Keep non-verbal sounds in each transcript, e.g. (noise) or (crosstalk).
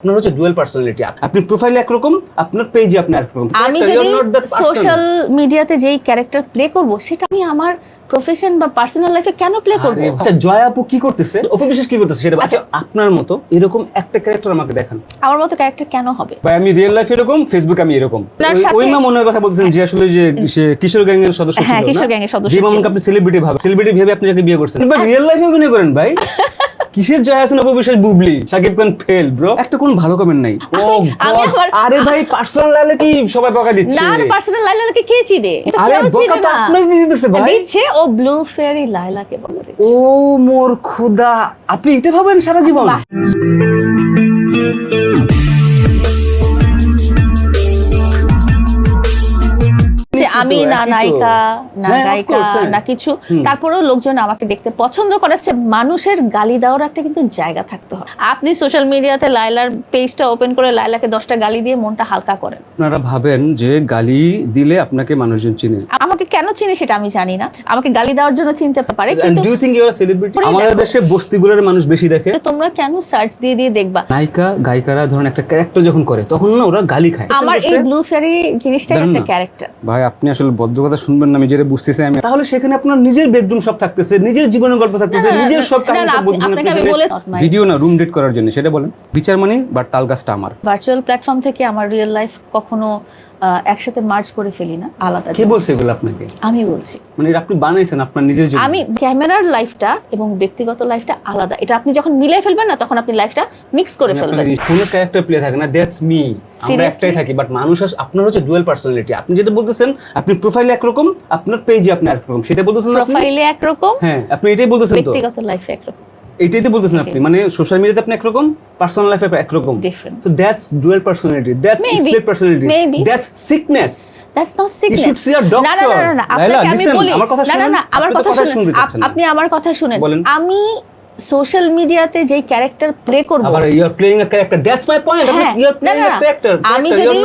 আপনার হচ্ছে dual personality আপনি প্রোফাইলে একরকম আপনার পেজে আপনি একরকম আমি যদি. সোশ্যাল মিডিয়াতে যেই ক্যারেক্টার প্লে করব সেটা আমি আমার প্রফেশন বা পার্সোনাল লাইফে কেন প্লে করব? আচ্ছা জয়া আপু কি করতেছে? অপু বিশ্বাস কি করতেছে সেটা আচ্ছা। আপনার মতো এরকম একটা ক্যারেক্টার আমাকে দেখান। আমার মতো ক্যারেক্টার কেন হবে? ভাই আমি রিয়েল লাইফ এরকম ফেসবুক আমি এরকম। ওই- মা মনের কথা বলতেছেন যে আসলে যে কিশোর গ্যাং এর সদস্য হ্যাঁ, ছিল? কিশোর গ্যাংয়ের সদস্য যে ছিল। আপনি সেলিব্রিটি ভাবে সেলিব্রিটি ভেবে আপনি যাকে বিয়ে করছেন। ভাই রিয়েল লাইফে অভিনয় করেন ভাই। কিসের জয় হাসান অপু বিশ্বাস বুবলি? সাকিব খান ফেল ব্রো একটা কোন ভালো কমেন্ট নাই। ও! আমার- আরে ভাই পার্সোনাল লাইলে কি সবাই বকা দিচ্ছে? না পার্সোনাল লাইলাকে কে চিনে? আরে বকা তো আপনি আপনারই দিয়ে দিতেছে ভাই। দিচ্ছে ও ব্লু ফেয়ারি লাইলাকে বকা দিচ্ছে। ও মোর খোদা। আপনি এটা ভাবেন সারা জীবন? আমি না নায়িকা না হ্যাঁ, গায়িকা হ্যাঁ। না কিছু। তারপরেও লোকজন আমাকে দেখতে পছন্দ করেছে। মানুষের গালি দেওয়ার একটা কিন্তু জায়গা থাকতে হয় আপনি সোশ্যাল মিডিয়াতে লাইলার পেজটা ওপেন করে লাইলাকে দশটা গালি দিয়ে মনটা হালকা করেন। আপনারা ভাবেন যে গালি দিলে আপনাকে মানুষজন চিনে। আমাকে কেন চিনে সেটা আমি জানি না। আমাকে গালি দেওয়ার জন্য চিনতে পারে কিন্তু do you think you are celebrity আমাদের। দেশে বস্তিগুলোর মানুষ বেশি দেখে। তোমরা কেন সার্চ দিয়ে দিয়ে দেখবা? নায়িকা গায়িকারা ধরেন একটা ক্যারেক্টার যখন করে তখন না ওরা গালি খায়। আমার এই ব্লু ফেয়ারি জিনিসটাই একটা ক্যারেক্টার ভাই আপনি আসলে বদ্ধ কথা শুনবেন না আমি যেটা বুঝতেছি আমি তাহলে সেখানে আপনার নিজের বেডরুম সব থাকতেছে নিজের জীবনের গল্প থাকতেছে নিজের সব আপনি- ভিডিও না রুম ডেট করার জন্য সেটা বলেন। বিচার মানে বাট তাল গাছটা আমার। ভার্চুয়াল প্ল্যাটফর্ম থেকে আমার রিয়েল লাইফ কখনো একসাথে মার্চ করে ফেলি না আলাদা কে। বলছে এগুলো আপনাকে? আমি বলছি। মানে আপনি বানাইছেন আপনার নিজের জন্য। আমি ক্যামেরার লাইফটা এবং ব্যক্তিগত লাইফটা আলাদা। এটা আপনি যখন মিলাই ফেলবেন না তখন আপনি লাইফটা মিক্স করে ফেলবেন। কোনো ক্যারেক্টার প্লে থাকে না দ্যাটস মি আমরা একটাই থাকি বাট মানুষ আপনার হচ্ছে ডুয়াল পার্সোনালিটি আপনি যেটা বলতেছেন আপনি প্রোফাইলে একরকম আপনার পেজে আপনি একরকম সেটা বলতেছেন? প্রোফাইলে একরকম হ্যাঁ আপনি এটাই বলতেছেন ব্যক্তিগত লাইফে একরকম। এটাই তো বলতেছেন আপনি মানে সোশ্যাল মিডিয়াতে আপনি একরকম পার্সোনাল লাইফে একরকম তো that's dual personality that's. Split personality. That's sickness that's not sickness you should see a doctor না না, না আপনাকে আমি বলি আমার কথা শুনুন না। না আমার কথা শুনুন। আপনি আমার কথা শুনেন বলেন। আমি সোশ্যাল মিডিয়াতে যেই ক্যারেক্টার প্লে করব আবার you are playing a character that's my point you are playing a character আমি যদি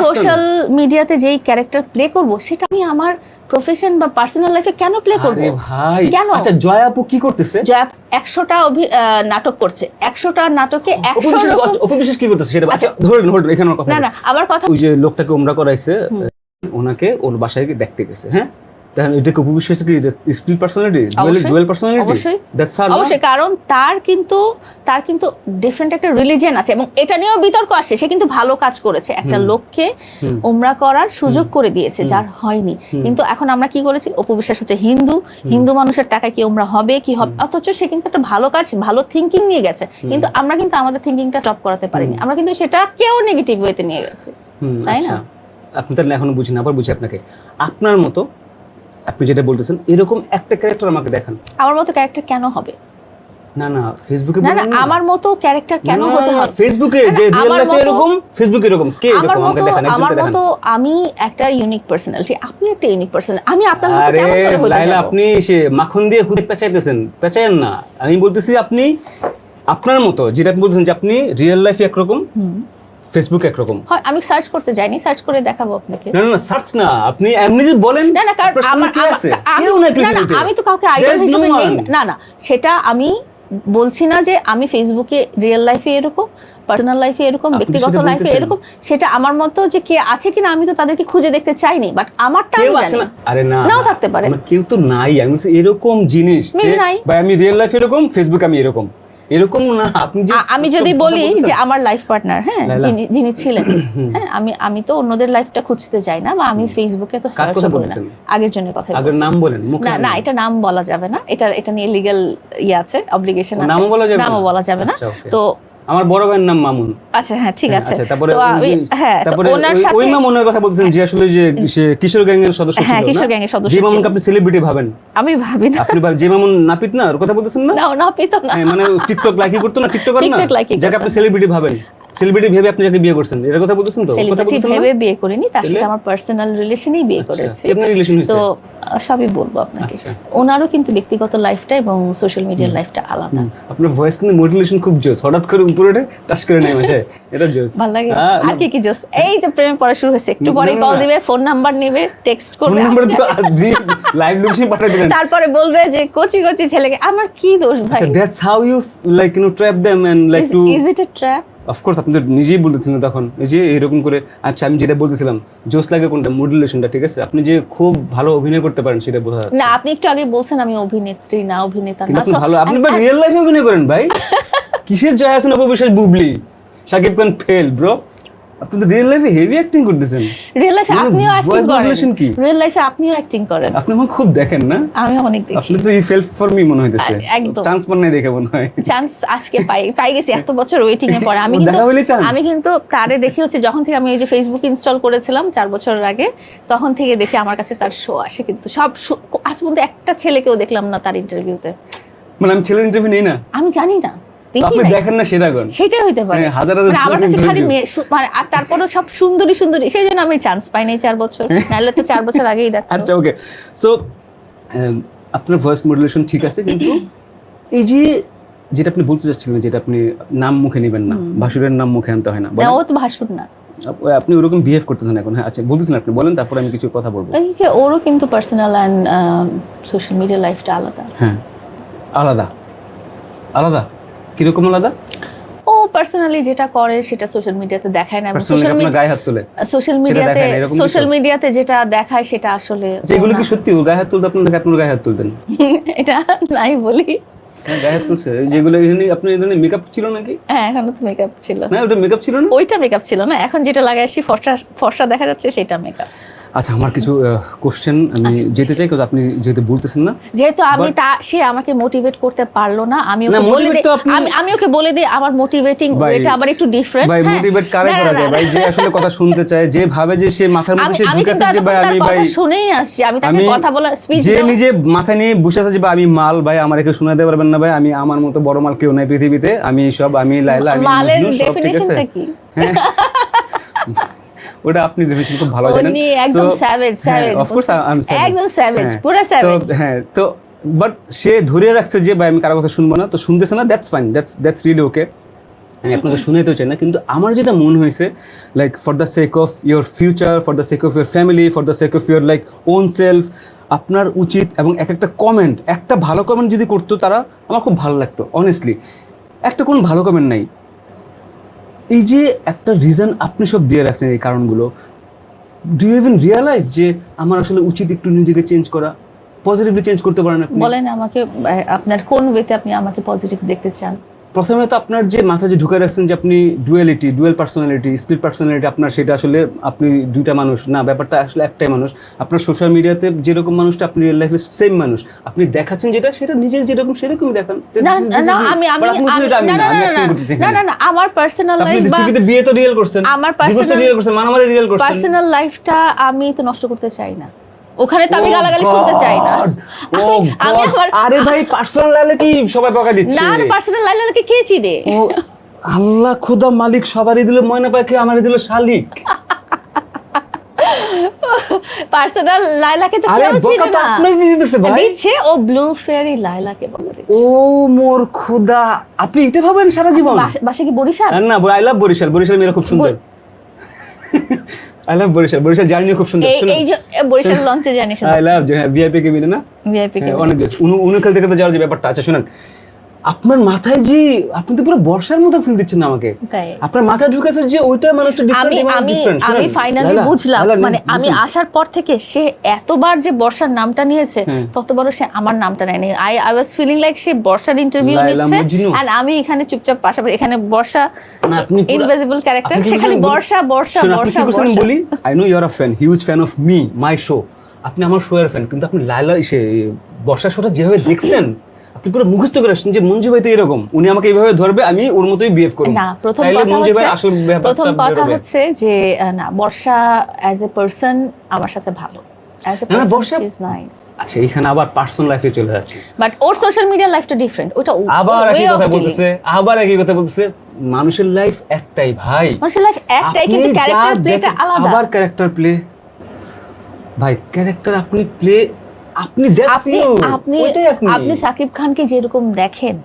সোশ্যাল মিডিয়াতে যেই ক্যারেক্টার প্লে করব সেটা আমি আমার প্রফেশন বা পার্সোনাল লাইফে কেন প্লে করব? ভাই কেন? আচ্ছা জয়া আপু কি করতেছে? জয়া একশোটা নাটক করছে একশোটা নাটকে একশো বিশ্বাস রকম অপু কি করতেছে সেটা আচ্ছা ধরুন ধরুন এখানে কথা না না আমার কথা ওই যে লোকটাকে উমরা করাইছে ওনাকে ওর বাসায় দেখতে গেছে হ্যাঁ? তাহলে এটা কি উপবিশ্বাস কি? স্পিল পার্সোনালিটি ডুয়েল পার্সোনালিটি অবশ্যই। দ্যাটস আর অবশ্যই। কারণ তার কিন্তু তার কিন্তু ডিফারেন্ট একটা রিলিজিয়ন আছে এবং এটা নিয়েও বিতর্ক আসে। সে কিন্তু ভালো কাজ করেছে। একটা লোককে। উমরা করার সুযোগ করে দিয়েছে যার হয়নি। কিন্তু এখন আমরা কি করেছি? অপবিশ্বাস হচ্ছে হিন্দু। হিন্দু মানুষের টাকা কি ওমরা হবে কি হবে? অথচ সে কিন্তু একটা ভালো কাজ ভালো থিঙ্কিং নিয়ে গেছে। কিন্তু আমরা কিন্তু আমাদের থিঙ্কিংটা স্টপ করাতে পারিনি। আমরা কিন্তু সেটা কেউ নেগেটিভ ওয়েতে নিয়ে গেছে। তাই না? আচ্ছা। আপনি তাহলে এখনও বুঝেন আবার বুঝি আপনাকে। আপনার মতো আপনি যেটা বলতেছেন এরকম একটা ক্যারেক্টার আমাকে দেখান। আমার মতো ক্যারেক্টার কেন হবে? না না ফেসবুকে না না আমার মতো ক্যারেক্টার কেন হতে হবে? ফেসবুকে যে রিয়েল লাইফে এরকম ফেসবুকে এরকম। কে এরকম? আমাকে দেখান আমার মতো আমি একটা ইউনিক পার্সোনালিটি আপনি একটা ইউনিক পার্সন আমি আপনার মতো কেমন করে হতে যাব? আপনি সে মাখন দিয়ে খুদে পেঁচাইতেছেন পেঁচাইয়েন না। আমি বলতেছি আপনি আপনার মতো যেটা আপনি বলতেছেন যে আপনি রিয়েল লাইফে একরকম। ফেসবুক একরকম হয় আমি সার্চ করতে যাইনি সার্চ করে দেখাবো আপনাকে। না না সার্চ না। আপনি এমনি যদি বলেন না না কারণ আমার না না আমি তো কাউকে আইডল হিসেবে নেই না না সেটা আমি বলছি না যে আমি ফেসবুকে রিয়েল লাইফে এরকম পার্সোনাল লাইফে এরকম ব্যক্তিগত লাইফে এরকম সেটা আমার মতো যে কে আছে কিনা আমি তো তাদেরকে খুঁজে দেখতে চাইনি বাট আমারটা আমি জানি। আরে না নাও থাকতে পারে। কেউ তো নাই। আমি এরকম জিনিস। ভাই আমি রিয়েল লাইফ এরকম ফেসবুক আমি এরকম। এরকম না আপনি আমি যদি বলি যে আমার লাইফ পার্টনার হ্যাঁ যিনি যিনি ছিলেন (coughs) হ্যাঁ আমি আমি তো অন্যদের লাইফটা খুঁজতে যাই না বা আমি ফেসবুকে তো সার্চ করি না। আগের জনের কথা আগের নাম বলেন না না এটা নাম বলা যাবে না। এটা এটা নিয়ে লিগ্যাল ই আছে অব্লিগেশন আছে। নামও বলা যাবে না? আচ্ছা. তো আমার বড় ভাইয়ের নাম মামুন। আচ্ছা হ্যাঁ ঠিক হ্যাঁ, আছে। আচ্ছা, তারপরে আমি হ্যাঁ তারপরে ওনার ওই- সাথে ওই মামুনের কথা বলছেন যে আসলে যে সে কিশোর গ্যাং এর সদস্য ছিল হ্যাঁ, কিশোর কিশোর গ্যাংয়ের সদস্য যে ছিল। মামুনকে আপনি সেলিব্রিটি ভাবেন? আমি ভাবি না। আপনি ভাবেন যে মামুন নাপিত না? ওর কথা বলতেছেন না? না নাপিত না। হ্যাঁ, মানে টিকটক লাইকি করতো না টিকটক না যাকে আপনি সেলিব্রিটি ভাবেন। সেলিব্রিটি ভেবে আপনি যাকে বিয়ে করছেন এর কথা বলতেছেন তো? সেলিব্রিটি? ভেবে বিয়ে করিনি তার সাথে আমার পার্সোনাল রিলেশনেই বিয়ে আচ্ছা, করেছি। তো সবই বলব আপনাকে। আচ্ছা। ওনারও কিন্তু ব্যক্তিগত লাইফটা এবং সোশ্যাল মিডিয়ার লাইফটা আলাদা। আপনার ভয়েস কিন্তু মোটিভেশন খুব জোস হঠাৎ করে উপরে টাচ করে নেমে আসে এটা জোস ভালো লাগে। আর কি কি জোস এই তো প্রেমে পড়া শুরু হয়েছে। একটু পরে কল। দিবে ফোন নাম্বার নেবে টেক্সট করবে ফোন নাম্বার তো লাইভ লোকেশন পাঠিয়ে দিলেন তারপরে বলবে যে কচি কচি ছেলেকে আমার কি দোষ ভাই? That's how you like you know trap them and like to is it a trap of course আপনি তো নিজেই বলতেছিলেন তখন যে এরকম করে আচ্ছা আমি যেটা বলতেছিলাম জোস লাগে কোনটা মডুলেশনটা ঠিক আছে? আপনি যে খুব ভালো অভিনয় করতে পারেন সেটা বোঝা যাচ্ছে। না আপনি একটু আগে বলছেন আমি অভিনেত্রী না অভিনেতা না ভালো আপনি বা রিয়েল লাইফে অভিনয় করেন ভাই। (laughs) কিসের জয় হাসান অপবিশ্বাস বুবলি? সাকিব খান ফেল ব্রো আপনি তো রিয়েল লাইফে হেভি অ্যাক্টিং করতেছেন। রিয়েল লাইফে আপনিও অ্যাক্টিং করেন। কি? রিয়েল লাইফে আপনিও অ্যাক্টিং করেন। আপনি আমার খুব দেখেন না? আমি অনেক দেখি। আপনি তো ফেল ফর মি মনে হইতেছে। একদম। চান্স পান নাই দেখে মনে হয়। চান্স আজকে পাই পাই গেছি এত বছর ওয়েটিং এ পরে আমি কিন্তু? আমি কিন্তু তারে দেখি হচ্ছে যখন থেকে আমি এই যে ফেসবুক ইনস্টল করেছিলাম চার বছরের আগে তখন থেকে দেখি আমার কাছে তার শো আসে কিন্তু। সব শো- আজ পর্যন্ত একটা ছেলেকেও দেখলাম না তার ইন্টারভিউতে মানে আমি ছেলের ইন্টারভিউ নেই না? আমি জানি না। আপনি দেখেন না সেটা কোন সেটাই হইতে পারে। হাজার হাজার আমার কাছে খালি interview। মেয়ে সু- মানে আর তারপরও সব সুন্দরী সুন্দরী। সেই জন্য আমি চান্স পাই নাই চার বছর। (laughs) নাহলে তো চার বছর আগেই ডাকতো আচ্ছা ওকে সো আপনার ভয়েস মডুলেশন ঠিক আছে কিন্তু এই যে যেটা আপনি বলতে চাচ্ছিলেন যেটা আপনি নাম মুখে নেবেন না ভাসুরের নাম মুখে আনতে হয় না না ও তো ভাসুর না। আপনি ওরকম বিহেভ করতেছেন এখন হ্যাঁ আচ্ছা বলতেছেন আপনি বলেন তারপরে আমি কিছু কথা বলব। এই যে ওরও কিন্তু পার্সোনাল অ্যান্ড সোশ্যাল মিডিয়া লাইফটা আলাদা। হ্যাঁ আলাদা। আলাদা। কীরকম আলাদা? ও পার্সোনালি যেটা করে সেটা সোশ্যাল মিডিয়াতে দেখায় না। সোশ্যাল আপনার গায়ে হাত তোলে? সোশ্যাল মিডিয়াতে? সোশ্যাল মিডিয়াতে যেটা দেখায় সেটা আসলে আচ্ছা, এগুলো কি সত্যি? ও গায়ে হাত তুলতে আপনার আপনার গায়ে হাত তুলতেন? (laughs) এটা নাই বলি। গায়ে হাত তুলছে। যেগুলো এখানে আপনার এই মেকআপ ছিল নাকি? হ্যাঁ এখনও তো মেকআপ ছিল। না ওটা মেকআপ ছিল না? ওইটা মেকআপ ছিল না। এখন যেটা লাগাই ফর্সা ফর্সা দেখা যাচ্ছে সেটা মেকআপ আচ্ছা আমার কিছু কোশ্চেন আমি যেতে চাই কারণ আপনি যেহেতু বলতেছেন না। যেহেতু আমি তা সে আমাকে মোটিভেট করতে পারল না আমি ওকে বলে দিই আমি ওকে বলে দিই আমার মোটিভেটিং এটা আবার একটু ডিফারেন্ট ভাই মোটিভেট কারে করা যায়? ভাই যে আসলে কথা শুনতে চায় যে ভাবে যে সে মাথার মধ্যে সে ঢুকেছে যে ভাই আমি ভাই শুনেই আসছি আমি তাকে কথা বলার স্পিচ যে নিজে মাথায় নিয়ে বসে আছে যে ভাই আমি মাল ভাই আমার একে শোনাতে পারবেন না ভাই আমি আমার মতো বড় মাল কেউ নাই পৃথিবীতে আমি সব আমি লাইলা আমি মালের ডেফিনেশনটা কি? (laughs) ওটা আপনি ডেফিনেশন খুব ভালো জানেন। একদম savage, savage। Of I am একদম savage, পুরো তো হ্যাঁ তো বাট সে ধরে রাখছে যে ভাই আমি কারও কথা শুনব না। তো শুনতেছে না that's fine that's that's really okay আমি আপনাকে শুনাইতেও চাই না কিন্তু আমার যেটা মনে হয়েছে like for the sake of your future for the sake of your family for the sake of your like own self আপনার উচিত এবং এক একটা কমেন্ট একটা ভালো কমেন্ট যদি করতো তারা আমার খুব ভালো লাগতো অনেস্টলি একটা কোন ভালো কমেন্ট নাই। এই যে একটা রিজন আপনি সব দিয়ে রাখছেন এই কারণগুলো ডু ইউ ইভেন রিয়ালাইজ যে আমার আসলে উচিত একটু নিজেকে চেঞ্জ করা? পজিটিভলি চেঞ্জ করতে পারেন আপনি। বলেন আমাকে আপনার কোন ওয়েতে আপনি আমাকে পজিটিভ দেখতে চান? প্রথমে তো আপনার যে মাথায় যে ঢুকে রাখছেন যে আপনি duality dual personality split personality আপনার সেটা আসলে আপনি দুইটা মানুষ না ব্যাপারটা আসলে একটাই মানুষ। আপনার সোশ্যাল মিডিয়াতে যেরকম মানুষটা আপনি রিয়েল লাইফে সেম মানুষ। আপনি দেখাচ্ছেন যেটা সেটা নিজের যেরকম সেরকমই দেখান। আমি না না না আমার পার্সোনাল আপনি লাইফ বিয়ে তো রিয়েল করছেন। আমার personal- রিয়েল করছেন মারামারি রিয়েল করছেন। পার্সোনাল লাইফটা আমি তো নষ্ট করতে চাই না। ওখানে তো আমি Oh গালাগালি শুনতে চাই না। আমি- Oh আমি আমার আরে ভাই পার্সোনাল লাইলে কি সবাই বকা দিচ্ছে? না পার্সোনাল লাইফকে কে চিনে? ও আল্লাহ খুদা মালিক সবারই দিল ময়না পাখি আমারই দিল শালিক। পার্সোনাল লাইলাকে তো কেউ চিনে না। দিয়ে দিতেছে ভাই। দিচ্ছে ও ব্লু ফেয়ারি লাইলাকে বলে দিচ্ছে। ও মোর খুদা আপনি এটা ভাবেন সারা জীবন? বাসা কি বরিশাল? না আই লাভ বরিশাল বরিশাল মেয়েরা খুব সুন্দর। I love Barishal Barishal journey খুব সুন্দর এই যে বরিশাল লঞ্চে জার্নি আই লাভ ভিআইপি কে মিলে না? ভিআইপি কে হ্যাঁ, অনেক উনু উনু খেলতে খেলতে যাওয়ার যে ব্যাপারটা আছে শুনেন। আপনার মাথায় যে আপনি তো পুরো বর্ষার মতো ফিল দিচ্ছেন আমাকে। আপনার মাথায় ঢুকেছে যে ওইটা মানুষটা আমি ডিফারেন্ট আমি আমি ফাইনালি বুঝলাম। মানে আমি আসার পর থেকে সে এতবার যে বর্ষার নামটা নিয়েছে। ততবারও সে আমার নামটা নেয়নি। I I was feeling like সে বর্ষার ইন্টারভিউ নিচ্ছে। এন্ড আমি এখানে চুপচাপ পাশাপাশি এখানে বর্ষা ইনভিজিবল ক্যারেক্টার আপনি কি সে খালি বর্ষা বর্ষা বর্ষা বলি? I know you're a fan huge fan of me my show আপনি আমার শো এর ফ্যান কিন্তু আপনি লাইলা সে বর্ষা শোটা যেভাবে দেখছেন আপনি পুরো মুখস্থ করে আসছেন যে মঞ্জু ভাই তো এরকম উনি আমাকে এইভাবে ধরবে আমি ওর মতোই বিহেভ করব। না প্রথম কথা হচ্ছে প্রথম কথা হচ্ছে যে না বর্ষা অ্যাজ এ পার্সন আমার সাথে ভালো। নাইস আচ্ছা এখানে আবার পার্সোনাল লাইফে চলে যাচ্ছে। বাট ওর সোশ্যাল মিডিয়া লাইফটা ডিফারেন্ট ওটা আবার একই কথা বলতেছে আবার একই কথা বলতেছে। মানুষের লাইফ একটাই ভাই। মানুষের লাইফ একটাই কিন্তু ক্যারেক্টার প্লেটা আলাদা। আবার ক্যারেক্টার প্লে ভাই ক্যারেক্টার আপনি প্লে আপনি আপনি আপনি আপনি। সাকিব খানকে যেরকম দেখেন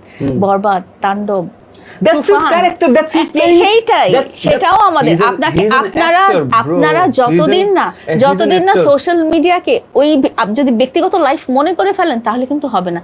বরবাদ তাণ্ডব সেটাও আমাদের। আপনাকে আপনারা আপনারা যতদিন না যতদিন না সোশ্যাল মিডিয়াকে ওই যদি ব্যক্তিগত লাইফ মনে করে ফেলেন তাহলে কিন্তু হবে না।